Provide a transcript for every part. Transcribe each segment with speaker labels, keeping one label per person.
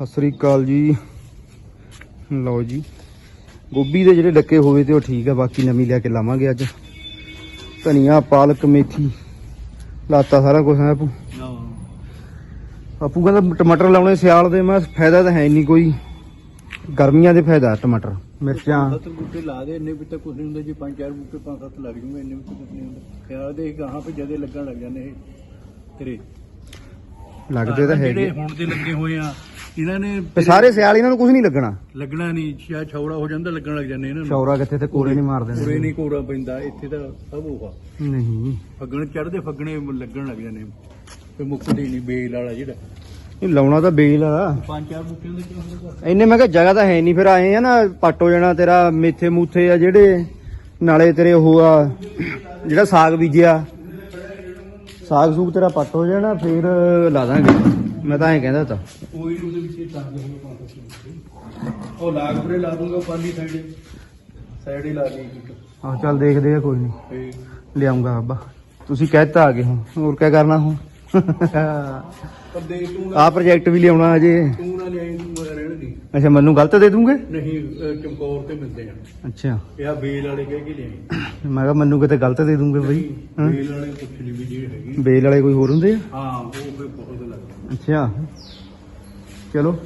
Speaker 1: ਸਤਿ ਸ੍ਰੀ ਅਕਾਲ ਜੀ। ਲਓ ਜੀ। ਗੋਭੀ ਦੇ ਜਿਹੜੇ ਡੱਕੇ ਹੋਏ ਤੇ ਉਹ ਠੀਕ ਆ ਬਾਕੀ ਨਵੀਂ ਲਿਆ ਕੇ ਲਾਵਾਂਗੇ ਅੱਜ। ਧਨੀਆ ਪਾਲਕ ਮੇਥੀ ਲਾਤਾ ਸਾਰਾ ਕੁਝ ਹੈ ਆਪੂ ਆਪੂ ਕਹਿੰਦਾ ਟਮਾਟਰ ਲਾਉਣੇ ਸਿਆਲ ਦੇ ਮੈਂ ਫਾਇਦਾ ਤਾਂ ਹੈ ਨਹੀਂ ਕੋਈ। ਗਰਮੀਆਂ ਦੇ ਫਾਇਦਾ ਟਮਾਟਰ ਮਿਰਚਾਂ।
Speaker 2: ਸੱਤ ਬੂਟੇ ਲਾ ਦੇ ਇੰਨੇ ਵੀ ਤਾਂ ਕੁਝ ਨਹੀਂ ਹੁੰਦਾ ਜੀ ਪੰਜ ਚਾਰ ਬੂਟੇ ਪੰਜ ਸੱਤ ਲੱਗ ਜੂਗੇ ਇੰਨੇ ਵੀ ਤਾਂ ਕੁਝ ਨਹੀਂ ਹੁੰਦਾ। ਖਿਆਲ ਦੇ ਗਾਹਾਂ ਪੇ ਜਦੇ ਲੱਗਣ ਲੱਗ ਜਾਂਦੇ ਇਹ ਤੇਰੇ।
Speaker 1: ਲੱਗਦੇ ਤਾਂ
Speaker 2: ਜਿਹੜੇ
Speaker 1: ਹੈਗੇ।
Speaker 2: ਹੁਣ ਦੇ ਲੱਗੇ ਹੋਏ ਆ ਇਹਨਾਂ ਨੇ
Speaker 1: ਤੇ ਸਾਰੇ ਸਿਆਲ ਇਹਨਾਂ ਨੂੰ ਕੁਝ ਨਹੀਂ ਲੱਗਣਾ।
Speaker 2: ਲੱਗਣਾ ਨਹੀਂ ਸ਼ਾਇਦ ਛੌੜਾ ਹੋ ਜਾਂਦਾ ਲੱਗਣ ਲੱਗ ਜਾਂਦੇ ਇਹਨਾਂ ਨੂੰ।
Speaker 1: ਚੌਰਾ ਕਿੱਥੇ ਤੇ ਕੋਰੇ ਨਹੀਂ ਮਾਰ
Speaker 2: ਉਰੇ
Speaker 1: ਦਿੰਦੇ
Speaker 2: ਨਹੀਂ ਕੋੜਾ ਪੈਂਦਾ ਇੱਥੇ ਤਾਂ ਸਭ ਹੋਗਾ
Speaker 1: ਨਹੀਂ।
Speaker 2: ਫੱਗਣ ਚੜਦੇ ਫੱਗਣੇ ਲੱਗਣ ਲੱਗ ਜਾਂਦੇ। ਤੇ ਮੁੱਕਦੇ ਨਹੀਂ ਬੇਲ ਵਾਲਾ ਜਿਹੜਾ।
Speaker 1: ਇਹ ਲਾਉਣਾ ਤਾਂ ਬੇਲ ਆ।
Speaker 2: ਪੰਜ ਚਾਰ ਬੂਟਿਆਂ ਦੇ ਕਿਉਂ ਹੁੰਦਾ?
Speaker 1: ਇੰਨੇ ਮੈਂ ਕਿਹਾ ਜਗ੍ਹਾ ਤਾਂ ਹੈ ਨਹੀਂ ਫਿਰ ਆਏ ਆ ਨਾ ਪੱਟ ਹੋ ਜਾਣਾ ਤੇਰਾ ਮੇਥੇ ਮੂਥੇ ਆ ਜਿਹੜੇ ਨਾਲੇ ਤੇਰੇ ਉਹ ਆ ਜਿਹੜਾ ਸਾਗ ਬੀਜਿਆ। ਸਾਗ ਸੂਗ ਤੇਰਾ ਪੱਟ ਹੋ ਜਾਣਾ ਫਿਰ ਲਾ ਦਾਂਗੇ। ਮੈਂ ਤਾਂ ਐਂ ਕਹਿੰਦਾ ਤਾਂ।
Speaker 2: ਕੋਈ ਉਹਦੇ ਵਿੱਚ ਹੀ ਹੋਊਗਾ ਪੰਜ ਸੱਤ ਬੂਟੇ। ਉਹ ਲਾਗ ਪਰੇ ਲਾ ਦੂੰਗਾ ਪਾਲੀ ਸਾਈਡ ਸਾਈਡ ਹੀ ਲਾ ਲਈ ਇੱਕ।
Speaker 1: ਆਹ ਚੱਲ ਦੇਖਦੇ ਆ ਕੋਈ ਨਹੀਂ ਲਿਆਉਂਗਾ ਅੱਬਾ ਤੁਸੀਂ ਕਹਿਤਾ ਆ ਗਏ ਹੁਣ। ਹੋਰ ਕੀ ਕਰਨਾ ਹੁਣ?
Speaker 2: ਪਰ ਦੇ ਤੂੰ
Speaker 1: ਆਹ ਪ੍ਰੋਜੈਕਟ ਵੀ ਲਿਆਉਣਾ ਅਜੇ।
Speaker 2: ਤੂੰ ਨਾ ਲਿਆਈ ਤੂੰ ਰਹਿਣ ਦੀ।
Speaker 1: ਅੱਛਾ ਮੈਨੂੰ ਗਲਤ ਦੇ ਦੂੰਗੇ?
Speaker 2: ਨਹੀਂ ਚਮਕੌਰ ਤੇ ਮਿਲਦੇ ਆ।
Speaker 1: ਅੱਛਾ।
Speaker 2: ਇਹ ਆ ਬੇਲ ਵਾਲੇ ਕਹਿ ਕੇ ਲਿਆਈ।
Speaker 1: ਮੈਂ ਕਿਹਾ ਮੈਨੂੰ ਕਿਤੇ ਗਲਤ ਦੇ ਦੂੰਗੇ ਬਈ। ਹਾਂ।
Speaker 2: ਬੇਲ ਵਾਲੇ ਕੁਛ ਨਹੀਂ ਵੀ ਜੇ ਹੈਗੀ।
Speaker 1: ਬੇਲ ਵਾਲੇ ਕੋਈ ਹੋਰ ਹੁੰਦੇ ਆ?
Speaker 2: ਹਾਂ ਉਹ ਫੇ ਬਹੁਤ
Speaker 1: ਅੱਛਾ। ਚਲੋ,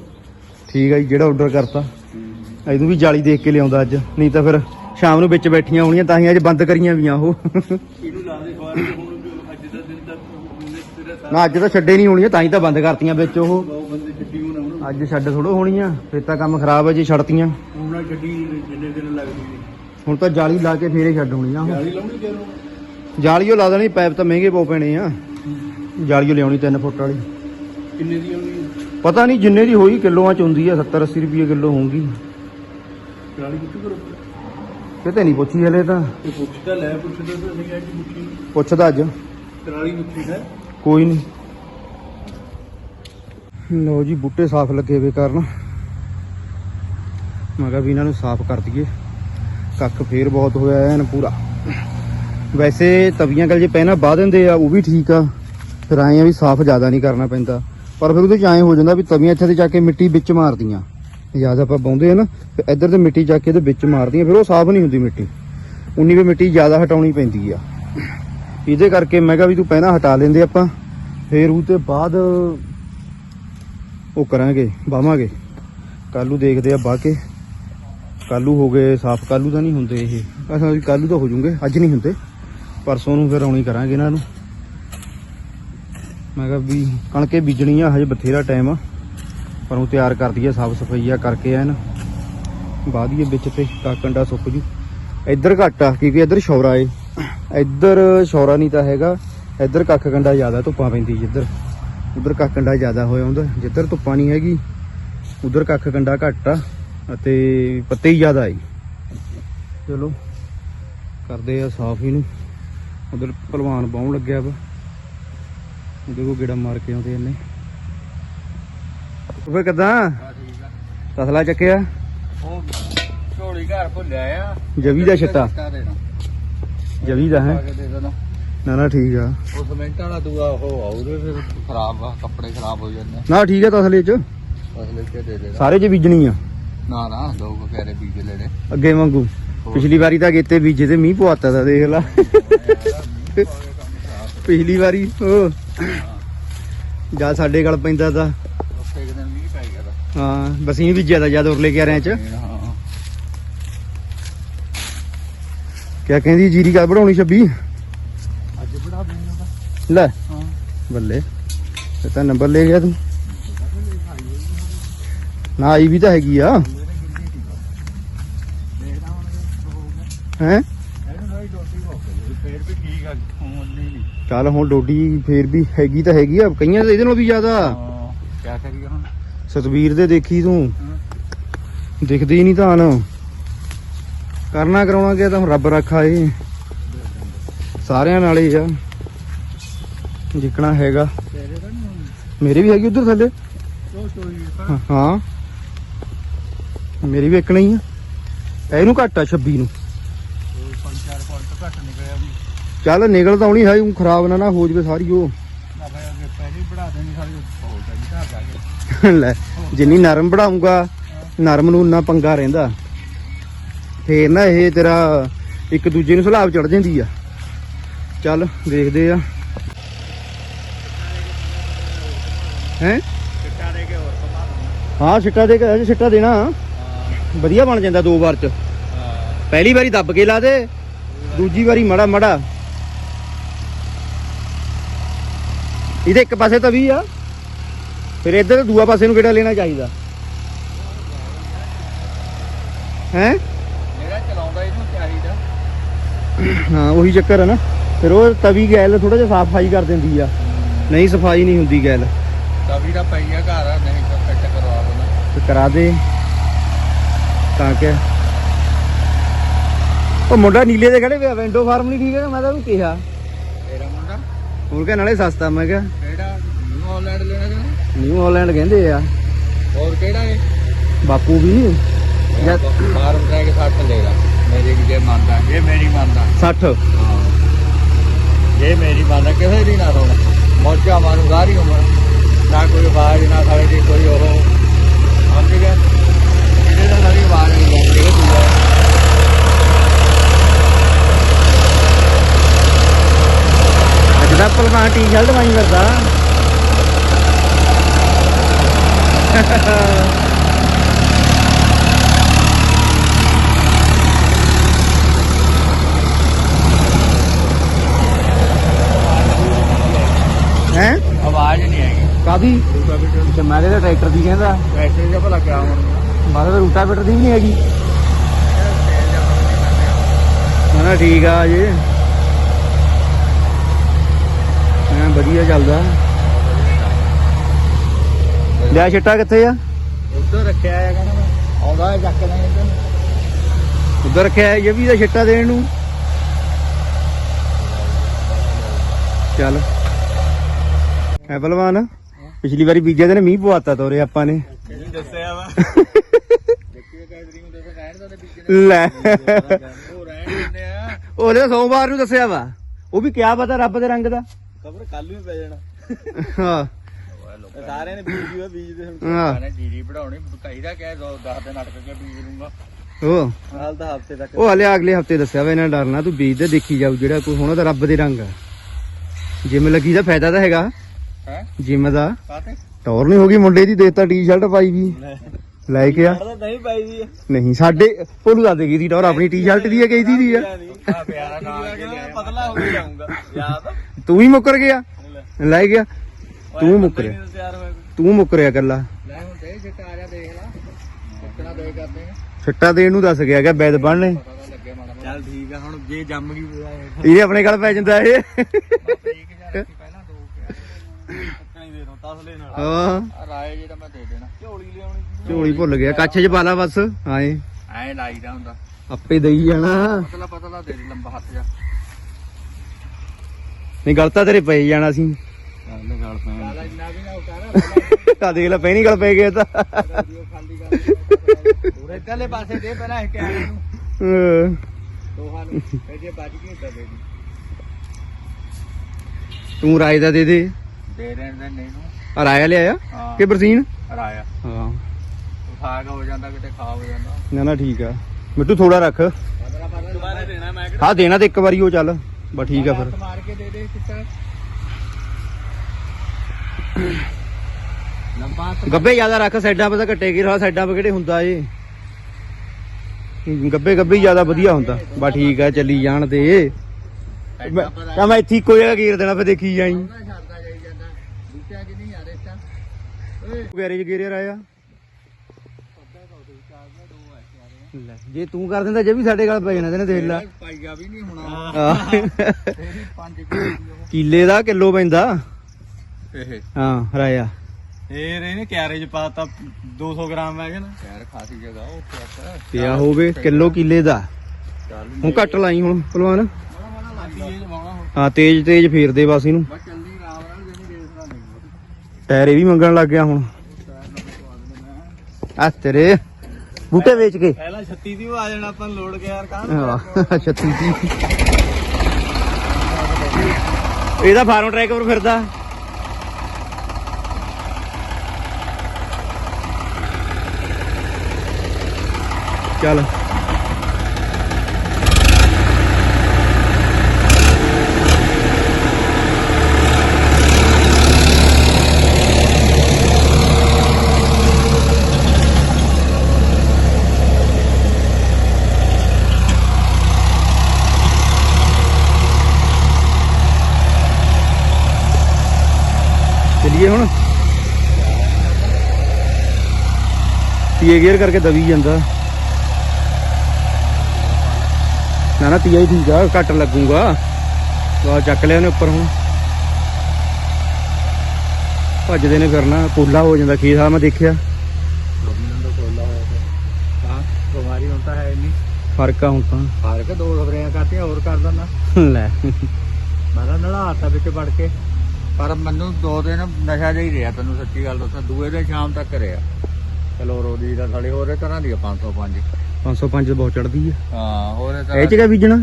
Speaker 1: ਠੀਕ ਆ ਜੀ, ਜਿਹੜਾ ਆਰਡਰ ਕਰਤਾ। ਇਹਨੂੰ ਵੀ ਜਾਲੀ ਦੇਖ ਕੇ ਲਿਆਉਂਦਾ ਅੱਜ। ਨਹੀਂ ਤਾਂ ਫਿਰ ਸ਼ਾਮ ਨੂੰ ਵਿੱਚ ਬੈਠੀਆਂ ਹੋਣੀਆਂ, ਤਾਂ ਹੀ ਅੱਜ ਬੰਦ ਕਰੀਆਂ ਵੀਆਂ ਉਹ।
Speaker 2: ਇਹਨੂੰ ਲਾ ਦੇ ਖਵਾਰ ਹੁਣ ਅੱਜ ਦਾ ਦਿਨ ਤਾਂ
Speaker 1: ਨਾ, ਅੱਜ ਤਾਂ ਛੱਡੇ ਨਹੀਂ ਹੋਣੀਆਂ, ਤਾਂ ਹੀ ਤਾਂ ਬੰਦ ਕਰਤੀਆਂ ਵਿੱਚ ਉਹ। ਅੱਜ ਛੱਡ ਥੋੜੋ ਹੋਣੀਆਂ, ਫਿਰ ਤਾਂ ਕੰਮ ਖਰਾਬ ਹੈ ਜੇ ਛੱਡਤੀਆਂ।
Speaker 2: ਹੁਣ ਨਾ ਜਿੰਨੇ ਦਿਨ ਲੱਗਦੀ
Speaker 1: ਹੁਣ ਤਾਂ ਜਾਲੀ ਲਾ ਕੇ ਫੇਰੇ ਛੱਡ ਹੋਣੀਆਂ ਉਹ।
Speaker 2: ਜਾਲੀ ਲਾਉਣੀ ਕਿਉਂ
Speaker 1: ਜਾਲੀਓ ਲਾ ਦੇਣੀ ਪੈਪ ਤਾਂ ਮਹਿੰਗੇ ਪੋ ਪੈਣੇ ਆ। ਜਾਲੀਓ ਲਿਆਉਣੀ 3 ਫੁੱਟ ਵਾਲੀ।
Speaker 2: ਕਿੰਨੇ ਦੀ ਆਉਣੀ
Speaker 1: ਪਤਾ ਨਹੀਂ ਜਿੰਨੇ ਦੀ ਹੋਈ ਕਿਲੋਆਂ ਚ ਹੁੰਦੀ ਆ 70 80 ਰੁਪਏ ਕਿਲੋ ਹੋਊਗੀ।
Speaker 2: ਜਾਲੀ ਕਿੱਥੇ ਕਰੋ?
Speaker 1: ਕਿਤੇ ਨਹੀਂ ਪੁੱਛੀ ਹਲੇ ਤਾਂ।
Speaker 2: ਇਹ ਪੁੱਛਦਾ ਲੈ ਪੁੱਛਦਾ ਤਾਂ ਨਹੀਂ ਅੱਜ ਪੁੱਛੀ?
Speaker 1: ਪੁੱਛਦਾ ਅੱਜ।
Speaker 2: ਟਰਾਲੀ ਪੁੱਛੀ ਹੈ
Speaker 1: ਕੋਈ ਨਹੀਂ। ਲੋ ਜੀ ਬੂਟੇ ਸਾਫ਼ ਲੱਗੇ ਵੇ ਕਰਨ। ਮੈਂ ਕਿਹਾ ਵੀ ਇਹਨਾਂ ਨੂੰ ਸਾਫ਼ ਕਰ ਦਈਏ। ਕੱਖ ਫੇਰ ਬਹੁਤ ਹੋਇਆ ਐਨ ਪੂਰਾ। ਵੈਸੇ ਤਵੀਆਂ ਕਲ ਜੇ ਪਹਿਨਾ ਬਾਹ ਦਿੰਦੇ ਆ ਉਹ ਵੀ ਠੀਕ ਆ। ਫਿਰ ਆਏ ਆ ਵੀ ਸਾਫ਼ ਜ਼ਿਆਦਾ ਨਹੀਂ ਕਰਨਾ ਪੈਂਦਾ। ਪਰ ਫਿਰ ਉਹਦੇ ਚ ਐਂ ਹੋ ਜਾਂਦਾ ਵੀ ਤਵੀਆਂ ਇੱਥੇ ਤੇ ਜਾ ਕੇ ਮਿੱਟੀ ਵਿੱਚ ਮਾਰਦੀਆਂ। ਜ਼ਿਆਦਾ ਆਪਾਂ ਬਾਉਂਦੇ ਆ ਨਾ ਫਿਰ ਇੱਧਰ ਤੇ ਮਿੱਟੀ ਜਾ ਕੇ ਇਹਦੇ ਵਿੱਚ ਮਾਰਦੀਆਂ, ਫਿਰ ਉਹ ਸਾਫ਼ ਨਹੀਂ ਹੁੰਦੀ ਮਿੱਟੀ। ਉਨੀ ਵੀ ਮਿੱਟੀ ਜ਼ਿਆਦਾ ਹਟਾਉਣੀ ਪੈਂਦੀ ਆ। ਇਹਦੇ ਕਰਕੇ ਮੈਂ ਕਿਹਾ ਵੀ ਤੂੰ ਪਹਿਲਾਂ ਹਟਾ ਲੈਂਦੇ ਆਪਾਂ, ਫੇਰ ਉਹ ਤੇ ਬਾਅਦ ਉਹ ਕਰਾਂਗੇ, ਬਾਵਾਂਗੇ। ਕੱਲੂ ਦੇਖਦੇ ਆ ਬਾਹ ਕੇ। ਕਾਲੂ ਹੋ ਗਏ ਸਾਫ਼, ਕਾਲੂ ਤਾਂ ਨਹੀਂ ਹੁੰਦੇ ਇਹ। ਅਸਾਂ ਵੀ ਤਾਂ ਹੋ ਜੂਗੇ, ਅੱਜ ਨਹੀਂ ਹੁੰਦੇ। ਪਰਸੋਂ ਨੂੰ ਫਿਰ ਆਉਣੀ ਕਰਾਂਗੇ ਇਹਨਾਂ ਨੂੰ। ਮੈਂ ਕਿਹਾ ਵੀ ਕਣਕੇ ਬੀਜਣੀ ਆ ਹਜੇ ਬਥੇਰਾ ਟਾਈਮ ਆ। ਪਰ ਉਹ ਤਿਆਰ ਕਰ ਦਈਏ ਸਾਫ਼ ਸਫ਼ਾਈ ਆ ਕਰਕੇ ਐਨ। ਬਾਦੀਏ ਵਿੱਚ ਤੇ ਕੰਡਾ ਸੁੱਕ ਜੂ। ਇੱਧਰ ਘੱਟ ਆ, ਕਿਉਂਕਿ ਇੱਧਰ ਸ਼ੌਰਾ ਏ। ਇੱਧਰ ਸ਼ੌਰਾ ਨਹੀਂ ਤਾਂ ਹੈਗਾ। ਇੱਧਰ ਕੱਖ ਕੰਡਾ ਜ਼ਿਆਦਾ ਧੁੱਪਾਂ ਪੈਂਦੀ ਜਿੱਧਰ। ਉਧਰ ਕੱਖ ਕੰਡਾ ਜ਼ਿਆਦਾ ਹੋਇਆ ਹੁੰਦਾ। ਜਿੱਧਰ ਧੁੱਪਾਂ ਨਹੀਂ ਹੈਗੀ, ਉਧਰ ਕੱਖ ਕੰਡਾ ਘੱਟ ਆ ਅਤੇ ਪੱਤੇ ਹੀ ਜ਼ਿਆਦਾ ਏ। ਚਲੋ, ਕਰਦੇ ਆ ਸਾਫ਼ ਇਹਨੂੰ। ਉਧਰ ਭਲਵਾਨ ਬਾਉਣ ਲੱਗਿਆ ਵਾ। ਦੇਖੋ ਗੇੜਾ ਮਾਰ ਕੇ ਆਉਂਦੇ ਇਹਨੇ। ਓਏ ਕਿਦਾਂ? ਤਸਲਾ ਚੱਕਿਆ?
Speaker 2: ਉਹ ਝੋਲੀ ਘਰ ਭੁੱਲਿਆ ਆ।
Speaker 1: ਜਵੀ ਦਾ ਛੱਟਾ। ਜਵੀ ਦਾ ਹੈ। ਨਾ ਨਾ ਠੀਕ ਆ।
Speaker 2: ਉਹ ਸਿਮੈਂਟ ਵਾਲਾ ਦੂਆ ਉਹ ਆਉਰੇ ਫਿਰ ਖਰਾਬ ਆ ਕੱਪੜੇ ਖਰਾਬ ਹੋ ਜਾਂਦੇ
Speaker 1: ਨਾ ਠੀਕ ਆ ਤਸਲੇ ਚ।
Speaker 2: ਦੇ
Speaker 1: ਸਾਰੇ ਚ ਬੀਜਣੀ ਆ।
Speaker 2: ਨਾ ਨਾ ਦੋ ਕਹਰੇ ਬੀਜ ਲੈਣੇ।
Speaker 1: ਅੱਗੇ ਵਾਂਗੂ। ਪਿਛਲੀ ਵਾਰੀ ਤਾਂ ਗੇਤੇ ਬੀਜੇ ਤੇ ਮੀਂਹ ਪਵਾਤਾ ਦਾ ਦੇਖ ਲਾ। ਪਿਛਲੀ ਵਾਰੀ ਉਹ ਜਾਂ ਸਾਡੇ ਗਲ ਪੈਂਦਾ ਤਾਂ।
Speaker 2: ਇੱਕ ਦਿਨ ਮੀਂਹ ਪੈ ਗਿਆ ਤਾਂ।
Speaker 1: ਹਾਂ ਬਸੀਂ ਤਾਂ ਜਦ ਉਰਲੇ ਕਿਆਰਿਆਂ ਚ।
Speaker 2: ਹਾਂ।
Speaker 1: ਕਿਆ ਕਹਿੰਦੀ ਜੀਰੀ ਕਾ ਬਣਾਉਣੀ ਛੱਬੀ?
Speaker 2: ਅੱਜ ਬੜਾ ਦਿਨ
Speaker 1: ਲੈ।
Speaker 2: ਹਾਂ।
Speaker 1: ਬੱਲੇ। ਇਹ ਤਾਂ ਨੰਬਰ ਲੈ ਗਿਆ ਤੂੰ। ਨਾ ਆਈ ਵੀ ਤਾਂ ਹੈਗੀ ਆ। ਹੈ
Speaker 2: ਇਹਨੂੰ ਸਾਰੀ ਡੋਟੀ ਹੋ ਗਈ ਫੇਰ ਵੀ ਠੀਕ ਆ ਹੁਣ ਨਹੀਂ
Speaker 1: ਚੱਲ ਹੁਣ ਡੋਡੀ ਫੇਰ ਵੀ ਹੈਗੀ ਤਾਂ ਹੈਗੀ ਆ ਕਈਆਂ ਦੇ ਇਹਦੇ ਨਾਲੋਂ ਵੀ ਜ਼ਿਆਦਾ।
Speaker 2: ਹਾਂ ਕੀ ਕਰੀਏ ਹੁਣ?
Speaker 1: ਸਤਵੀਰ ਦੇ ਦੇਖੀ ਤੂੰ। ਦਿਖਦੀ ਨਹੀਂ ਧਾਨ। ਕਰਨਾ ਕਰਾਉਣਾ ਗਿਆ ਤਾਂ ਰੱਬ ਰੱਖਾ ਏ। ਸਾਰਿਆਂ ਨਾਲ ਹੀ ਆ। ਜਿੱਕਣਾ ਹੈਗਾ।
Speaker 2: ਤਾਂ ਨਹੀਂ
Speaker 1: ਮੇਰੀ ਵੀ ਹੈਗੀ ਉਧਰ ਥੱਲੇ। ਹਾਂ- ਮੇਰੀ ਵੀ ਇੱਕਣਾ ਹੀ ਆ। ਇਹਨੂੰ ਘੱਟ ਆ 26 ਨੂੰ
Speaker 2: ਪੰਜ ਚਾਰ ਕੁਆਂਟਲ ਘੱਟ ਨਿਕਲਿਆ ਵੀ
Speaker 1: ਚੱਲ ਨਿਕਲ ਤਾਂ ਆਉਣੀ ਹੈ ਊਂ ਖਰਾਬ ਨਾ ਨਾ ਹੋ ਜਵੇ ਸਾਰੀ ਉਹ।
Speaker 2: ਨਾ ਭਾਈ ਅੱਗੇ ਪਹਿਲੇ ਹੀ ਬੜਾ ਦੇਣੀ ਸਾਰੀ ਹੋ ਜਾਣੀ ਘਰ ਜਾ ਕੇ।
Speaker 1: ਲੈ ਜਿੰਨੀ ਨਰਮ ਬਣਾਉਂਗਾ ਨਰਮ ਨੂੰ ਉਨਾ ਪੰਗਾ ਰਹਿੰਦਾ। ਫੇਰ ਨਾ ਇਹ ਤੇਰਾ ਇੱਕ ਦੂਜੇ ਨੂੰ ਸਲਾਬ ਚੜ ਜਾਂਦੀ ਆ। ਚੱਲ ਦੇਖਦੇ ਆ। ਹੈ?
Speaker 2: ਚਿੱਟਾ ਦੇ ਕੇ ਹੋਰ ਪਤਾ
Speaker 1: ਹਾਂ ਛਿੱਟਾ ਦੇ ਕੇ ਛਿੱਟਾ ਦੇਣਾ। ਵਧੀਆ ਬਣ ਜਾਂਦਾ ਦੋ ਵਾਰ ਚ। ਪਹਿਲੀ ਵਾਰੀ ਦੱਬ ਕੇ ਲਾ ਦੇ ਦੂਜੀ ਵਾਰੀ ਮੜਾ ਮੜਾ ਇਹਦੇ ਇੱਕ ਪਾਸੇ ਤਵੀ ਆ। ਫਿਰ ਇੱਧਰ ਦੂਆ ਪਾਸੇ ਨੂੰ ਕਿਹੜਾ ਲੈਣਾ ਚਾਹੀਦਾ? ਹੈ?
Speaker 2: ਜਿਹੜਾ ਚਲਾਉਂਦਾ ਇਹਨੂੰ ਚਾਹੀਦਾ।
Speaker 1: ਹਾਂ ਉਹੀ ਚੱਕਰ ਹੈ ਨਾ। ਫਿਰ ਉਹ ਤਵੀ ਗੈਲ ਥੋੜਾ ਜਿਹਾ ਸਫ਼ਾਈ ਕਰ ਦਿੰਦੀ ਆ। ਨਹੀਂ ਸਫ਼ਾਈ ਨਹੀਂ ਹੁੰਦੀ ਗੈਲ।
Speaker 2: ਤਵੀ ਦਾ ਪਈਆ ਘਰ ਆ ਨਹੀਂ ਤਾਂ ਫਿੱਟ ਕਰਵਾ ਦੇਣਾ
Speaker 1: ਤੇ ਕਰਾ ਦੇ। ਤਾਂ ਕਿ ਉਹ ਮੁੰਡਾ ਨੀਲੇ ਦੇ ਖੜੇ ਵਿੰਡੋ ਫਾਰਮ ਨਹੀਂ ਠੀਕ ਹੈ ਮੈਂ ਤਾਂ ਉਹਨੂੰ ਕਿਹਾ।
Speaker 2: ਤੇਰਾ ਮੁੰਡਾ?
Speaker 1: ਹੋਰ ਕਿਹਾ ਨਾਲੇ ਸਸਤਾ ਮੈਂ ਕਿਹਾ।
Speaker 2: ਕਿਹੜਾ? ਨਿਊ ਹਾਲੈਂਡ ਲੈਣਾ ਚਾਹੁੰਦਾ?
Speaker 1: ਨਿਊ ਹਾਲੈਂਡ ਕਹਿੰਦੇ ਆ।
Speaker 2: ਹੋਰ ਕਿਹੜਾ ਹੈ
Speaker 1: ਬਾਪੂ ਵੀ? ਜਦ
Speaker 2: ਫਾਰਮ ਟਰੈਕ 60 ਲੇਗਾ ਮੇਰੀ ਜੇ ਮੰਨਦਾ ਜੇ ਮੇਰੀ ਮੰਨਦਾ।
Speaker 1: 60
Speaker 2: ਜੇ ਮੇਰੀ ਮੰਨਦਾ ਕਿਸੇ ਦੀ ਨਾ ਸੁਣ। ਮੋਚਾ ਮਾਰੂ ਗਾਰੀ ਉਮਰ। ਨਾ ਕੋਈ ਆਵਾਜ਼ ਨਾ ਸਾਰੇ ਦੀ ਕੋਈ ਉਹ। ਸਮਝ ਗਿਆ? ਇਹਦੇ ਨਾਲ ਸਾਰੀ ਆਵਾਜ਼ ਨਹੀਂ ਜਾਂਦੀ ਇਹ ਦੂਆ
Speaker 1: ਦਾ ਪਹਿਲਵਾਨ ਟੀ-ਸ਼ਰਟ ਵਾਈ ਕਰਦਾ ਹੈ?
Speaker 2: ਆਵਾਜ਼ ਨਹੀਂ ਆਏਗੀ
Speaker 1: ਕਾਦੀ
Speaker 2: ਰੂਟਾ ਬਿਟਰ
Speaker 1: ਅੱਛਾ ਮੈਂ ਕਿਹਾ ਟਰੈਕਟਰ ਦੀ ਕਹਿੰਦਾ।
Speaker 2: ਵੈਸੇ ਜਿਹਾ ਭਲਾ ਕਿਆ ਹੁਣ।
Speaker 1: ਮਾਰੇ ਤਾਂ ਰੂਟਾ ਦੀ ਵੀ ਨਹੀਂ ਹੈਗੀ। ਨਾ ਠੀਕ ਆ ਜੇ ਹਾਂ ਵਧੀਆ ਚੱਲਦਾ। ਲਿਆ ਛਿੱਟਾ ਕਿੱਥੇ ਆ?
Speaker 2: ਉੱਧਰ ਰੱਖਿਆ ਹੈ ਕਹਿੰਦਾ ਮੈਂ। ਆਉਂਦਾ ਹੈ ਚੱਕ ਲੈ ਇੱਧਰ।
Speaker 1: ਉਧਰ ਰੱਖਿਆ ਹੈ ਇਹ ਵੀ ਦਾ ਛਿੱਟਾ ਦੇਣ ਨੂੰ। ਚੱਲ। ਐ ਪਹਿਲਵਾਨ ਪਿਛਲੀ ਵਾਰੀ ਬੀਜੇ ਦੇ ਨੇ ਮੀਂਹ ਪਵਾਤਾ ਤੋਰੇ ਆਪਾਂ ਨੇ।
Speaker 2: ਦੱਸਿਆ ਵਾ। ਤਾਂ
Speaker 1: ਲੈ।
Speaker 2: ਉਹ ਰਹਿਣ ਦਿੰਦੇ ਆ।
Speaker 1: ਉਹਦੇ ਤਾਂ ਸੋਮਵਾਰ ਨੂੰ ਦੱਸਿਆ ਵਾ। ਉਹ ਵੀ ਕਿਆ ਪਤਾ ਰੱਬ ਦੇ ਰੰਗ ਦਾ।
Speaker 2: ਖਬਰ ਕੱਲ ਨੂੰ ਪੈ ਜਾਣਾ।
Speaker 1: ਹਾਂ।
Speaker 2: ਸਾਰਿਆਂ ਨੇ ਬੀਜ ਵੀ ਬੀਜਦੇ ਹੁਣ।
Speaker 1: ਹਾਂ।
Speaker 2: ਨੇ ਜੀਰੀ ਵਧਾਉਣੀ ਬਕਾਈ ਦਾ ਕਹਿ 10 ਦਿਨ ਅਟਕ ਕੇ ਬੀਜ ਲੂੰਗਾ
Speaker 1: ਉਹ।
Speaker 2: ਹਾਲ ਤਾਂ ਹਫ਼ਤੇ ਤੱਕ।
Speaker 1: ਉਹ ਹਲੇ ਅਗਲੇ ਹਫ਼ਤੇ ਦੱਸਿਆ ਵਾ ਇਹਨਾਂ ਡਰਨਾ ਤੂੰ ਬੀਜ ਤੇ ਦੇਖੀ ਜਾਊ ਜਿਹੜਾ ਕੋਈ ਹੋਣਾ ਤਾਂ ਰੱਬ ਦੇ ਰੰਗ ਆ। ਜਿਮ ਲੱਗੀ ਦਾ ਫਾਇਦਾ ਤਾਂ ਹੈਗਾ।
Speaker 2: ਹੈ?
Speaker 1: ਜਿਮ ਦਾ।
Speaker 2: ਕਾਤੇ
Speaker 1: ਟੌਰ ਨਹੀਂ ਹੋ ਗਈ ਮੁੰਡੇ ਦੀ ਦੇਤਾ ਟੀ-ਸ਼ਰਟ ਪਾਈ ਵੀ। ਲੈ। ਕੇ ਆ।
Speaker 2: ਨਹੀਂ ਪਾਈ ਦੀ
Speaker 1: ਨਹੀਂ ਸਾਡੇ ਭੋਲੂ ਦਾ ਦੇ ਗਈ ਦੀ ਟੌਰ ਆਪਣੀ ਟੀ-ਸ਼ਰਟ ਦੀ ਹੈ ਗਈ ਦੀ ਦੀ ਆ।
Speaker 2: ਆ ਪਿਆਰਾ ਨਾਲ ਕੇ ਲਿਆ ਪਤਲਾ ਹੋ ਕੇ ਜਾਊਂਗਾ। ਯਾਦ
Speaker 1: ਤੂੰ ਹੀ ਮੁੱਕਰ ਗਿਆ? ਲੈ। ਗਿਆ। ਤੂੰ ਮੁੱਕਰਿਆ ਤੂੰ ਮੁੱਕਰਿਆ ਗੱਲਾ
Speaker 2: ਲੈ ਹੁਣ ਦੇ ਜਿੱਟ ਆ ਜਾ ਦੇਖ ਲੈ। ਕਿੰਨਾ ਦੇ ਕਰਦੇ ਆ
Speaker 1: ਛੱਟਾ ਦੇਣ ਨੂੰ ਦੱਸ ਗਿਆ ਕਿ ਬੈਦ ਬਣਨੇ?
Speaker 2: ਤਾਂ ਚੱਲ ਠੀਕ ਆ ਹੁਣ ਜੇ ਜੰਮ ਗਈ
Speaker 1: ਇਹ। ਆਪਣੇ ਗੱਲ ਪੈ ਜਾਂਦਾ ਇਹ।
Speaker 2: ਠੀਕ ਜਾ ਰੱਖੀ ਪਹਿਲਾਂ ਦੋ ਪੱਕਾ ਹੀ ਦੇ ਦੋ ਤਸਲੇ ਨਾਲ
Speaker 1: ਹਾਂ।
Speaker 2: ਆ ਰਾਏ ਜਿਹੜਾ ਮੈਂ ਦੇ ਦੇਣਾ। ਝੋਲੀ ਲਿਆਉਣੀ
Speaker 1: ਝੋਲੀ ਭੁੱਲ ਗਿਆ ਕੱਛ 'ਚ ਪਾ ਲਾ ਬਸ ਆਏ।
Speaker 2: ਐ ਲਾਈਦਾ ਹੁੰਦਾ।
Speaker 1: ਆਪੇ ਦਈ ਜਾਣਾ।
Speaker 2: ਪਤਲਾ ਪਤਲਾ ਦੇ ਦੇ ਲੰਬਾ ਹੱਥ ਜਾ।
Speaker 1: ਨਹੀਂ ਗਲਤਾ ਤੇਰੇ ਪਈ ਜਾਣਾ ਸੀ।
Speaker 2: ਚੱਲ ਗਲ ਪੈ ਇੰਨਾ ਵੀ ਨਾ ਉਤਾਰ।
Speaker 1: ਆ ਦੇਖ ਲੈ ਪੈਣੀ ਗਲ ਪੈ ਗਿਆ ਤਾਂ।
Speaker 2: ਖਾਲੀ ਕਰ ਪੂਰੇ ਇੱਧਰਲੇ ਪਾਸੇ ਦੇ ਪਹਿਲਾਂ ਇਹ ਕਿਆ ਨੂੰ।
Speaker 1: ਅਹ,
Speaker 2: ਦੋਹਾਂ ਨੂੰ ਫਿਰ ਜੇ ਬਚ ਗਈ ਤਾਂ ਦੇ ਦੀ।
Speaker 1: ਤੂੰ ਰਾਏ ਦਾ ਦੇ ਦੇ।
Speaker 2: ਦੇ ਦੇਣ ਦੇ ਨਹੀਂ ਨੂੰ
Speaker 1: ਆ ਰਾਇਆ ਲਿਆਇਆ?
Speaker 2: ਹਾਂ।
Speaker 1: ਕਿ ਬਰਸੀਨ?
Speaker 2: ਰਾਇਆ।
Speaker 1: ਹਾਂ।
Speaker 2: ਖਾ ਕੇ ਹੋ ਜਾਂਦਾ ਕਿਤੇ ਖਾ ਹੋ ਜਾਂਦਾ।
Speaker 1: ਨਾ ਨਾ ਠੀਕ ਆ। ਮਿੱਟੂ ਥੋੜਾ ਰੱਖ।
Speaker 2: ਪਤਲਾ ਪਤਲਾ ਦੁਬਾਰਾ ਦੇਣਾ ਮੈਂ
Speaker 1: ਹਾਂ ਦੇਣਾ ਤੇ ਇੱਕ ਵਾਰੀ ਉਹ ਚੱਲ। ਬਸ ਠੀਕ ਆ ਫਿਰ।
Speaker 2: ਮਾਰ ਕੇ ਦੇ ਦੇ ਕਿੱਤਾ ਲੰਬਾ ਹੱਥ
Speaker 1: ਗੱਬੇ ਜ਼ਿਆਦਾ ਰੱਖ ਸਾਈਡਾਂ 'ਤੇ ਘੱਟੇ ਕੀ ਰਹਾ ਸਾਈਡਾਂ 'ਤੇ ਕਿਹੜੇ ਹੁੰਦਾ ਏ? ਗੱਬੇ ਗੱਬੇ ਜ਼ਿਆਦਾ ਵਧੀਆ ਹੁੰਦਾ। ਬਸ ਠੀਕ ਆ ਚੱਲੀ ਜਾਣ ਦੇ। ਮੈਂ ਤਾਂ ਮੈਂ ਇੱਥੇ ਇੱਕੋ ਜਗ੍ਹਾ ਗੇਰ ਦੇਣਾ ਫੇ ਦੇਖੀ ਜਾਈ।
Speaker 2: ਛੱਡਦਾ ਜਾਈ ਜਾਂਦਾ। ਬੂਟਿਆਂ 'ਚ ਨਹੀਂ ਆ ਰਿਹਾ ਓਏ।
Speaker 1: ਗੈਰੇਜ ਗੇਰੇ ਰਾਇਆ। ਲੈ ਜੇ ਤੂੰ ਕਰ ਦਿੰਦਾ ਜੇ ਵੀ ਸਾਡੇ ਗੱਲ ਪੈ ਜਾਣਾ ਤੈਨੇ ਦੇਖ ਲੈ।
Speaker 2: ਪਾਈਆ ਵੀ ਨਹੀਂ ਹੋਣਾ।
Speaker 1: ਆਹ,
Speaker 2: ਤੇਰੀ 5 ਕਿਲੋ
Speaker 1: ਦਾ ਕਿਲੋ ਪੈਂਦਾ।
Speaker 2: ਇਹ।
Speaker 1: ਹਾਂ ਰਾਇਆ
Speaker 2: ਫੇਰ ਇਹਨੇ ਕਿਆਰੇ 'ਚ ਪਾਤਾ 200 ਗ੍ਰਾਮ ਮੈਂ ਕਹਿੰਦਾ ਯਾਰ ਖਾਸੀ ਜਗ੍ਹਾ ਉੱਥੇ ਆਪਾਂ
Speaker 1: ਪਿਆ ਹੋਵੇ ਕਿਲੋ ਕਿੱਲੇ ਦਾ। ਹੁਣ ਘੱਟ ਲਾਈ ਹੁਣ
Speaker 2: ਹੁਣ।
Speaker 1: ਹਾਂ ਤੇਜ਼ ਤੇਜ਼ ਫੇਰਦੇ ਬਸ ਇਹਨੂੰ। ਟਾਇਰ ਇਹ ਵੀ ਮੰਗਣ ਲੱਗ ਗਿਆ ਹੁਣ। ਆ ਤੇਰੇ। ਬੂਟੇ ਵੇਚ ਕੇ।
Speaker 2: ਪਹਿਲਾਂ 36 ਦੀ ਉਹ ਆ ਜਾਣਾ ਆਪਾਂ ਲੋੜ ਗਿਆ ਯਾਰ
Speaker 1: ਕਾਹਨ 36 ਦੀ। ਇਹਦਾ ਫਾਰਮ ਟਰੈਕ ਪਰ ਫਿਰਦਾ ਚੱਲ। ਚਲਿਏ ਹੁਣ। ਤੀਏ ਗੇਅਰ ਕਰਕੇ ਦਬੀ ਜਾਂਦਾ। ਨਾ ਨਾ ਤੀਆ ਹੀ ਠੀਕ ਆ ਘੱਟ ਲੱਗੂਗਾ। ਵਾ ਚੱਕ ਲਿਆ ਉਹਨੇ ਉੱਪਰ ਹੁਣ। ਭੱਜਦੇ ਨੇ ਫਿਰਨਾ ਕੋਲਾ ਹੋ ਜਾਂਦਾ ਖੇਤ ਆ ਮੈਂ ਦੇਖਿਆ।
Speaker 2: ਬਿਮਾਰੀ ਹੁਣ ਤਾਂ ਹੈ ਨਹੀਂ।
Speaker 1: ਫ਼ਰਕ ਆ ਹੁਣ ਤਾਂ।
Speaker 2: ਫ਼ਰਕ ਦੋ ਖਬਰਾਂ ਕਰਤੀਆਂ ਹੋਰ ਕਰ ਦਿੰਦਾ।
Speaker 1: ਲੈ।
Speaker 2: ਮੈਂ ਤਾਂ ਨਲਾਤਾ ਵਿੱਚ ਵੜ ਕੇ। ਪਰ ਮੈਨੂੰ ਦੋ ਦਿਨ ਨਸ਼ਾ ਜਿਹਾ ਹੀ ਰਿਹਾ ਤੈਨੂੰ ਸੱਚੀ ਗੱਲ ਦੱਸਾਂ ਦੂਏ ਦਿਨ ਸ਼ਾਮ ਤੱਕ ਰਿਹਾ। ਚਲੋ ਰੋਦੀ ਦਾ ਥਲੇ ਹੋਰ ਤਰ੍ਹਾਂ ਦੀ ਆ 505
Speaker 1: 505 ਬਹੁਤ ਚੜਦੀ ਆ।
Speaker 2: ਹਾਂ ਹੋਰ
Speaker 1: ਇਹ ਚ
Speaker 2: ਤਰ੍ਹਾਂ
Speaker 1: ਕਿਆ ਬੀਜਣਾ?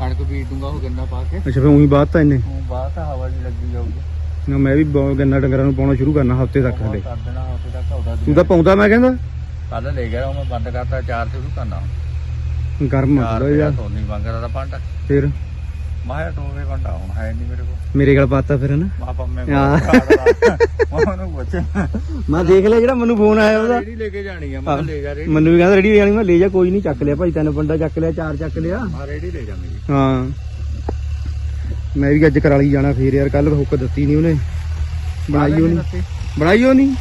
Speaker 2: ਕਣਕ ਬੀਜ ਦੂੰਗਾ ਉਹ ਗੰਨਾ ਪਾ ਕੇ।
Speaker 1: ਅੱਛਾ ਫੇ ਉਹੀ ਬਾਤ ਤਾਂ ਇਹਨੇ।
Speaker 2: ਉਹ ਬਾਅਦ ਤਾਂ ਹਵਾ ਜੀ ਲੱਗੀ ਜਾਊਗੀ।
Speaker 1: ਨਾ ਮੈਂ ਵੀ ਬਹੁਤ ਗੰਨਾ ਡੰਗਰਾਂ ਨੂੰ ਪਾਉਣਾ ਸ਼ੁਰੂ ਕਰਨਾ ਹਫ਼ਤੇ ਤੱਕ ਹਲੇ।
Speaker 2: ਕਰ ਦੇਣਾ ਹਫ਼ਤੇ ਤੱਕ ਉਹਦਾ
Speaker 1: ਤੂੰ ਤਾਂ ਪਾਉਂਦਾ ਮੈਂ ਕਹਿੰਦਾ।
Speaker 2: ਕੱਲ ਲੈ ਗਿਆ ਉਹ ਮੈਂ ਬੰਦ ਕਰਤਾ ਚਾਰ ਸ਼ੁਰੂ ਕਰਨਾ।
Speaker 1: ਗਰਮ ਹੁੰਦਾ ਯਾਰ
Speaker 2: ਸੋਨੀ ਮੰਗਦਾ ਦਾ ਪੰਡ
Speaker 1: ਫਿਰ?
Speaker 2: ਮਾਇਆ ਟੋਵੇ ਪੰਡਾ ਹੁਣ ਹੈ ਨਹੀਂ ਮੇਰੇ ਕੋਲ।
Speaker 1: ਮੇਰੇ ਕੋਲ ਪਾਤਾ ਫਿਰ ਨਾ
Speaker 2: ਮਾ ਪੰਮੇ
Speaker 1: ਹਾਂ।
Speaker 2: ਕੋਲ ਉਹਨੂੰ ਪੁੱਛ।
Speaker 1: ਮੈਂ ਦੇਖ ਲਿਆ ਜਿਹੜਾ ਮੈਨੂੰ ਫੋਨ ਆਇਆ ਉਹਦਾ।
Speaker 2: ਰੇੜੀ ਲੈ ਕੇ ਜਾਣੀ ਆ ਮੈਂ ਲੈ ਜਾ ਰੇੜੀ
Speaker 1: ਮੈਨੂੰ ਵੀ ਕਹਿੰਦਾ ਰੈਡੀ ਜਾਣੀ ਮੈਂ ਲੈ ਜਾ ਕੋਈ ਨਹੀਂ ਚੱਕ ਲਿਆ ਭਾਈ ਤੈਨੂੰ ਬੰਦਾ ਚੱਕ ਲਿਆ ਚਾਰ ਚੱਕ ਲਿਆ।
Speaker 2: ਆ ਰੇੜੀ ਲੈ ਜਾਵਾਂਗੇ
Speaker 1: ਹਾਂ। ਮੈਂ ਵੀ ਅੱਜ ਕਰਾਲੀ ਜਾਣਾ ਫੇਰ ਯਾਰ ਕੱਲ ਹੁੱਕ ਦਿੱਤੀ ਨਹੀਂ ਉਹਨੇ। ਬਣਾਈ ਉਹ ਨਹੀਂ ਬਣਾਈ ਉਹ ਨਹੀਂ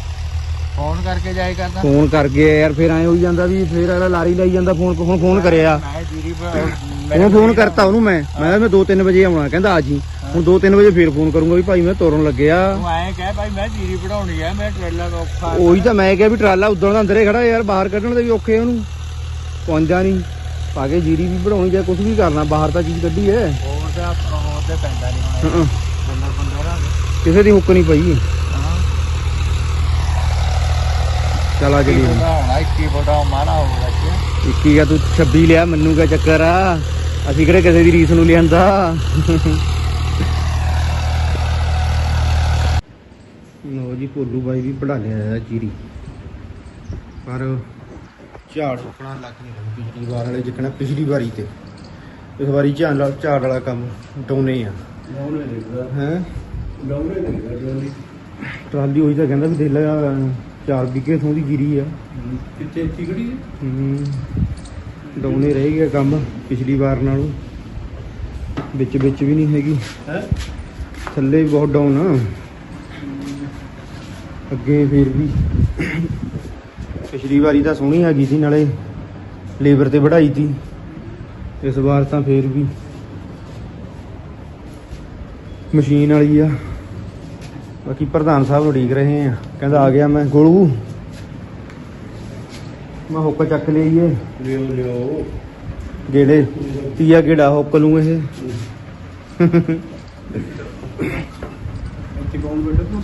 Speaker 2: ਫੋਨ ਕਰਕੇ ਜਾਏ ਕਰਦਾ।
Speaker 1: ਫੋਨ ਕਰ ਗਿਆ ਯਾਰ ਫੇਰ ਐ ਹੋਈ ਜਾਂਦਾ ਵੀ ਫੇਰ ਅਗਲਾ ਲਾਰੀ ਲਾਈ ਜਾਂਦਾ ਫੋਨ ਹੁਣ ਫੋਨ ਕਰਿਆ।
Speaker 2: ਮੈਂ ਜੀਰੀ
Speaker 1: ਹੁਣ ਫੋਨ ਕਰਤਾ ਉਹਨੂੰ ਮੈਂ। ਮੈਂ ਕਿਹਾ ਮੈਂ 2-3 ਵਜੇ ਆਉਣਾ ਕਹਿੰਦਾ ਆ ਜੀ। ਹੁਣ 2-3 ਵਜੇ ਫੇਰ ਫੋਨ ਕਰੂੰਗਾ ਵੀ ਭਾਈ ਮੈਂ ਤੁਰਨ ਲੱਗਿਆ।
Speaker 2: ਤੂੰ ਐਂ ਕਹਿ ਭਾਈ ਮੈਂ ਜੀਰੀ ਪੜਾਉਣੀ ਆ ਮੈਂ ਟ੍ਰੇਲਰ ਔਖਾ
Speaker 1: ਉਹੀ ਤਾਂ ਮੈਂ ਕਿਹਾ ਵੀ ਟਰਾਲਾ ਉਦੋਂ ਦਾ ਅੰਦਰੇ ਖੜਾ ਯਾਰ ਬਾਹਰ ਕੱਢਣ ਦੇ ਵੀ ਔਖੇ ਉਹਨੂੰ। ਪਹੁੰਚਦਾ ਨਹੀਂ। ਪਾ ਕੇ ਜੀਰੀ ਵੀ ਬਣਾਉਣੀ ਜਾਂ ਕੁਝ ਵੀ ਕਰਨਾ ਬਾਹਰ ਤਾਂ ਚੀਜ਼ ਕੱਢੀ ਐ।
Speaker 2: ਹੋਰ ਤੇ ਹੋਰ ਤੇ ਪੈਂਦਾ ਨਹੀਂ ਹੁਣ। ਬੰਦਾ ਬੰਦਾ
Speaker 1: ਕਿਸੇ ਦੀ ਹੁੱਕ ਨਹੀਂ ਪਈ। ਚਲ ਆ
Speaker 2: ਕੀ
Speaker 1: ਜਲੀ
Speaker 2: ਬਣਾਉਣਾ 21 ਫੋਟਾ ਮਾਰਾ ਹੋ ਰੱਖਿਆ
Speaker 1: ਇੱਕੀ ਆ ਤੂੰ 26 ਲਿਆ ਮੈਨੂੰ ਕਿਆ ਚੱਕਰ ਆ। ਅਸੀਂ ਕਿਹੜੇ ਕਿਸੇ ਦੀ ਰੀਸ ਨੂੰ ਲਿਆਂਦਾ ਲੋ ਜੀ ਭੋਲੂ ਬਾਈ ਵੀ ਪੜਾ ਲਿਆ ਆ ਜੀਰੀ ਪਰ ਝਾੜ ਰੁਕਣਾ ਲੱਗ ਨਹੀਂ ਰਿਹਾ। ਪਿਛਲੀ ਵਾਰ ਵਾਲੇ ਜਿੱਕਣਾ ਪਿਛਲੀ ਵਾਰੀ ਤੇ। ਇਸ ਵਾਰੀ ਝਾੜ ਵਾਲਾ ਝਾੜ ਵਾਲਾ ਕੰਮ ਡਾਉਨੇ ਆ।
Speaker 2: ਦੇਖਦਾ
Speaker 1: ਹੈ?
Speaker 2: ਦੇਖਦਾ
Speaker 1: ਟਰਾਲੀ। ਉਹੀ ਤਾਂ ਕਹਿੰਦਾ ਵੀ ਦੇ ਲੈ ਚਾਰ ਵਿਗੇ ਤੋਂ ਦੀ ਜੀਰੀ ਆ।
Speaker 2: ਕਿੱਥੇ? ਚਿਗੜੀ
Speaker 1: ਹੂੰ। ਡਾਉਨੇ ਰਹਿ ਗਿਆ ਕੰਮ ਪਿਛਲੀ ਵਾਰ ਨਾਲੋਂ। ਵਿੱਚ ਵਿੱਚ ਵੀ ਨਹੀਂ ਹੈਗੀ।
Speaker 2: ਹੈ?
Speaker 1: ਥੱਲੇ ਵੀ ਬਹੁਤ ਡਾਊਨ ਆ। ਅੱਗੇ ਫੇਰ ਵੀ। ਪਿਛਲੀ ਵਾਰੀ ਤਾਂ ਸੋਹਣੀ ਆ ਗਈ ਸੀ ਨਾਲੇ ਲੇਬਰ ਤੇ ਵਧਾਈ ਤੀ ਇਸ ਵਾਰ ਤਾਂ ਫੇਰ ਵੀ। ਮਸ਼ੀਨ ਵਾਲੀ ਆ। ਬਾਕੀ ਪ੍ਰਧਾਨ ਸਾਹਿਬ ਨੂੰ ਉਡੀਕ ਰਹੇ ਆ। ਕਹਿੰਦਾ ਆ ਗਿਆ ਮੈਂ ਗੋਲੂ। ਮੈਂ ਹੁੱਕ ਚੱਕ ਲਈਏ।
Speaker 2: ਲਿਓ ਲਿਓ।
Speaker 1: ਗੇੜੇ। ਤੀਆ ਗੇੜਾ ਹੁੱਕ ਲੂੰ ਇਹ।
Speaker 2: ਇੱਥੇ ਕੌਣ ਬੈਠਾ?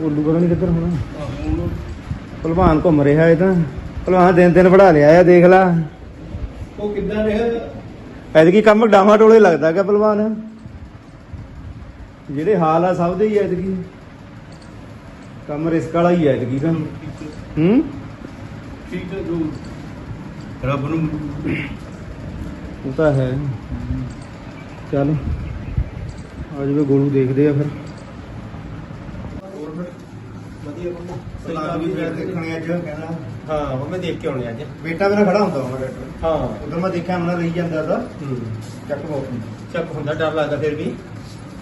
Speaker 1: ਉੱਲੂ ਪਤਾ ਨਹੀਂ ਕਿੱਧਰ ਹੋਣਾ।
Speaker 2: ਤੂੰ
Speaker 1: ਭਲਵਾਨ ਘੁੰਮ ਰਿਹਾ ਇਹ ਤਾਂ। ਭਲਵਾਨ ਦਿਨ ਦਿਨ ਵੜਾ ਲਿਆ ਆ ਦੇਖ ਲਾ।
Speaker 2: ਉਹ ਕਿੱਦਾਂ ਰਿਹਾ?
Speaker 1: ਐਤਕੀ ਕੰਮ ਡਾਮਾ ਟੋਲੇ ਲੱਗਦਾ ਕਿ ਭਲਵਾਨ। ਜਿਹੜੇ ਹਾਲ ਆ ਸਭ ਦੇ ਹੀ ਐਤਕੀ। ਕੰਮ ਰਿਸਕ ਵਾਲਾ ਹੀ ਐਤਕੀ ਤਾਂ। ਹੂੰ?
Speaker 2: ਠੀਕ ਹੈ ਜੋ ਰੱਬ ਨੂੰ
Speaker 1: ਉਹ ਤਾਂ ਹੈ। ਚੱਲ ਆ ਜਵੇ ਗੋਲੂ ਦੇਖਦੇ ਆ ਫਿਰ।
Speaker 3: ਵਧੀਆ ਬੰਦਾ
Speaker 1: ਸਲਾਦ ਵੀ ਮੈਂ ਦੇਖਣੇ ਅੱਜ ਕਹਿੰਦਾ।
Speaker 3: ਹਾਂ ਉਹ ਮੈਂ ਦੇਖ ਕੇ ਆਉਣੇ ਅੱਜ।
Speaker 1: ਬੇਟਾ ਮੇਰਾ ਖੜਾ ਹੁੰਦਾ ਉਹਨਾਂ ਡਾਕਟਰ
Speaker 3: ਹਾਂ।
Speaker 1: ਉਧਰ ਮੈਂ ਦੇਖਿਆ ਮਨਾ ਲਈ ਜਾਂਦਾ ਤਾਂ।
Speaker 3: ਹੂੰ।
Speaker 1: ਚੱਕ ਬਹੁਤ।
Speaker 3: ਚੱਕ ਹੁੰਦਾ ਡਰ ਲੱਗਦਾ ਫਿਰ ਵੀ।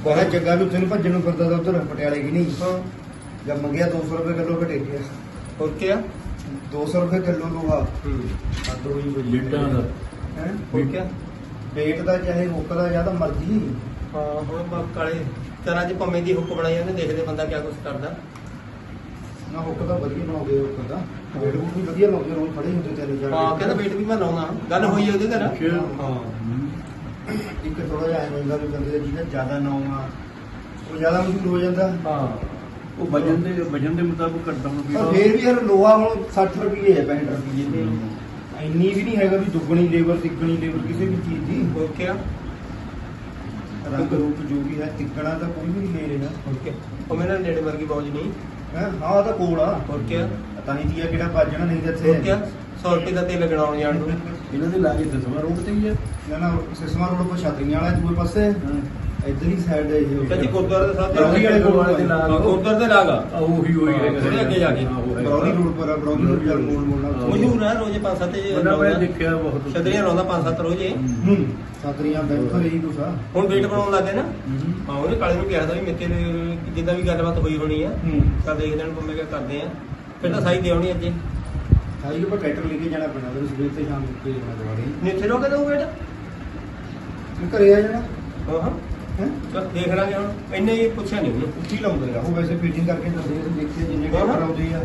Speaker 1: ਬਹੁਤ ਜੱਗਾ ਵੀ ਉੱਥੇ ਨੂੰ ਭੱਜਣ ਨੂੰ ਫਿਰਦਾ ਤਾਂ ਉਧਰ ਪਟਿਆਲੇ ਕੀ ਨਹੀਂ?
Speaker 3: ਹਾਂ।
Speaker 1: ਜਦ ਮੰਗਿਆ 200 ਰੁਪਏ ਕਿਲੋ ਘਟੇ ਗਿਆ
Speaker 3: ਹੋਰ ਕੀ ਆ
Speaker 1: 200 ਰੁਪਏ ਕਿਲੋ ਲੋਹਾ
Speaker 3: ਹੂੰ।
Speaker 1: ਹੱਦ ਹੋਈ ਹੋਈ
Speaker 2: ਲਿੱਟਾਂ ਦਾ।
Speaker 1: ਹੈ?
Speaker 3: ਹੋਰ ਕੀ
Speaker 1: ਪੇਟ ਦਾ ਚਾਹੇ ਮੁੱਕ ਦਾ ਜਾਂ ਤਾਂ ਮਰਜ਼ੀ।
Speaker 3: ਹਾਂ ਹੁਣ ਬਾ ਕਾਲੇ। ਤਰ੍ਹਾਂ ਚ ਪੰਮੇ ਦੀ ਹੁੱਕ ਬਣਾਈ ਉਹਨੇ ਦੇਖਦੇ ਬੰਦਾ ਕਿਆ ਕੁਝ ਕਰਦਾ।
Speaker 1: ਨਾ ਹੁੱਕ ਤਾਂ ਵਧੀਆ ਲਾਉਂਦੇ ਹੁੱਕ ਦਾ ਵੇਟ ਵੀ ਵਧੀਆ ਲਾਉਂਦੇ ਹੁਣ ਖੜੇ ਹੁੰਦੇ ਤਿੰਨ ਚਾਰ
Speaker 3: ਹਾਂ ਕਹਿੰਦਾ ਵੇਟ ਵੀ ਮੈਂ ਲਾਉਣਾ। ਗੱਲ ਹੋਈ ਉਹਦੇ ਘਰ। ਹਾਂ।
Speaker 1: ਇੱਕ ਥੋੜਾ ਜਿਹਾ ਐਂ ਹੁੰਦਾ ਵੀ ਬੰਦੇ ਦਾ ਜਿਹਦਾ ਜ਼ਿਆਦਾ ਨਾਮ ਆ ਉਹ ਜ਼ਿਆਦਾ ਮਸ਼ਹੂਰ ਹੋ ਜਾਂਦਾ।
Speaker 3: ਹਾਂ।
Speaker 2: ਉਹ ਵਜਨ ਦੇ ਵਜਨ ਦੇ ਮੁਤਾਬਕ ਕਰਦਾ ਹੁਣ
Speaker 1: ਪਰ ਫੇਰ ਵੀ ਯਾਰ ਲੋਹਾ ਹੁਣ 60 ਰੁਪਏ ਹੈ 65 ਰੁਪਏ ਤੇ ਇੰਨੀ ਵੀ ਨਹੀਂ ਹੈਗਾ ਵੀ ਦੁੱਗਣੀ ਲੇਬਰ ਤਿੱਗਣੀ ਲੇਬਰ ਕਿਸੇ ਵੀ ਚੀਜ਼ ਦੀ।
Speaker 3: ਹੋਰ ਕੀ ਆ
Speaker 1: ਰੰਗ ਰੂਪ ਜੋ ਵੀ ਹੈ ਤਿੱਗਣਾ ਤਾਂ ਕੋਈ ਵੀ ਨਹੀਂ ਲੈ ਰਿਹਾ।
Speaker 3: ਹੋਰ ਆ? ਉਹ ਮੇਰੇ ਨਾਲ ਨੇੜੇ ਵਰਗੀ ਬੌਜ ਨਹੀਂ।
Speaker 1: ਹੈ? ਹਾਂ ਉਹ ਤਾਂ ਕੋਲ ਆ।
Speaker 3: ਹੋਰ ਆ?
Speaker 1: ਤਾਂ ਹੀ ਤੀਆ ਕਿਹੜਾ ਭੱਜਣਾ ਨਹੀਂ ਤਾਂ
Speaker 3: ਹੋਰ ਕੀ ਆ?
Speaker 1: ਇੱਥੇ
Speaker 3: 100 ਰੁਪਏ ਦਾ ਤੇਲ ਲੱਗਣਾ ਆਉਣ ਜਾਣ ਨੂੰ।
Speaker 4: ਇਹਨਾਂ ਦੇ ਲਾਗੇ ਦਸਵਾਂ ਰੋਡ ਤੇ ਹੀ ਹੈ
Speaker 1: ਨਾ ਨਾ ਸਿਸਮਾ ਰੋਡ ਕੋ ਛਾਤਰੀਆਂ ਵਾਲਾ ਦੂਏ ਪਾਸੇ। ਇੱਧਰ ਹੀ ਸਾਈਡ ਹੈ ਇਹ
Speaker 3: ਚਾਚੀ ਗੁਰਦੁਆਰੇ ਸਾਹਿਬ ਦੇ
Speaker 4: ਬਰੌਲੀ ਵਾਲੇ ਗੁਰਦੁਆਰੇ ਦੇ ਨਾਲ
Speaker 3: ਗੁਰਦੁਆਰੇ ਦੇ ਲਾਗ। ਆ
Speaker 4: ਉਹੀ ਉਹੀ
Speaker 3: ਉਹਦੇ ਅੱਗੇ ਜਾ ਕੇ।
Speaker 1: ਬਰੌਲੀ ਰੋਡ ਪਰ ਆ, ਬਰੌਲੀ ਰੋਡ ਜਲ ਮੋੜ ਮੋੜਨਾ
Speaker 3: ਮਸ਼ਹੂਰ ਹੈ ਰੋਜ਼ ਪੰਜ ਸੱਤ ਜੇ
Speaker 4: ਉਹਨਾਂ ਮੈਂ ਦੇਖਿਆ ਬਹੁਤ
Speaker 3: ਛਤਰੀਆਂ ਲਾਉਂਦਾ ਪੰਜ ਸੱਤ ਰੋਜ਼ ਇਹ।
Speaker 1: ਹੂੰ। ਛਾਤਰੀਆਂ ਬੈਠੋ ਰਹੀ ਆ।
Speaker 3: ਹੁਣ ਵੇਟ ਬਣਾਉਣ ਲੱਗੇ ਨਾ। ਹਾਂ। ਉਹਨੇ ਕਾਲੇ ਨੂੰ ਕਿਹਾ ਤਾਂ ਵੀ ਮੇਤੇ ਜਿੱਦਾਂ ਵੀ ਗੱਲਬਾਤ ਹੋਈ ਹੋਣੀ ਆ। ਤਾਂ ਦੇਖਦੇ ਹਾਂ ਮੈਂ ਕਿਹਾ ਕਰਦੇ ਆ ਫਿਰ ਤਾਂ ਸਾਈ ਦੇ ਆਉਣੀ ਅੱਜ
Speaker 1: ਸਾਈ ਦੇ ਪਰ ਟਰੈਕਟਰ ਲੈ ਕੇ ਜਾਣਾ ਪੈਣਾ ਉਹਦੇ ਸਵੇਰ ਤੇ ਸ਼ਾਮ ਨੂੰ ਭੇਜਣਾ ਦਵਾਰੀ
Speaker 3: ਨਿੱਥੇ ਰੋਕੇ ਦਊ ਵੇਟ
Speaker 1: ਘਰੇ ਆ ਜਾਣਾ।
Speaker 3: ਹਾਂ ਹਾਂ।
Speaker 1: ਹੈ?
Speaker 3: ਚਲ ਦੇਖ ਲਾਂਗੇ ਹੁਣ। ਇੰਨੇ ਹੀ ਪੁੱਛਿਆ ਨਹੀਂ ਉਹਨੇ।
Speaker 1: ਹੀ ਲਾਉਂਦੇ ਉਹ ਵੈਸੇ ਫਿਟਿੰਗ ਕਰਕੇ ਦੱਸਦੇ ਆ ਜਿੰਨੇ
Speaker 3: ਹਾਂ।
Speaker 1: ਟਰੈਕਟਰ ਆਉਂਦੇ ਆ।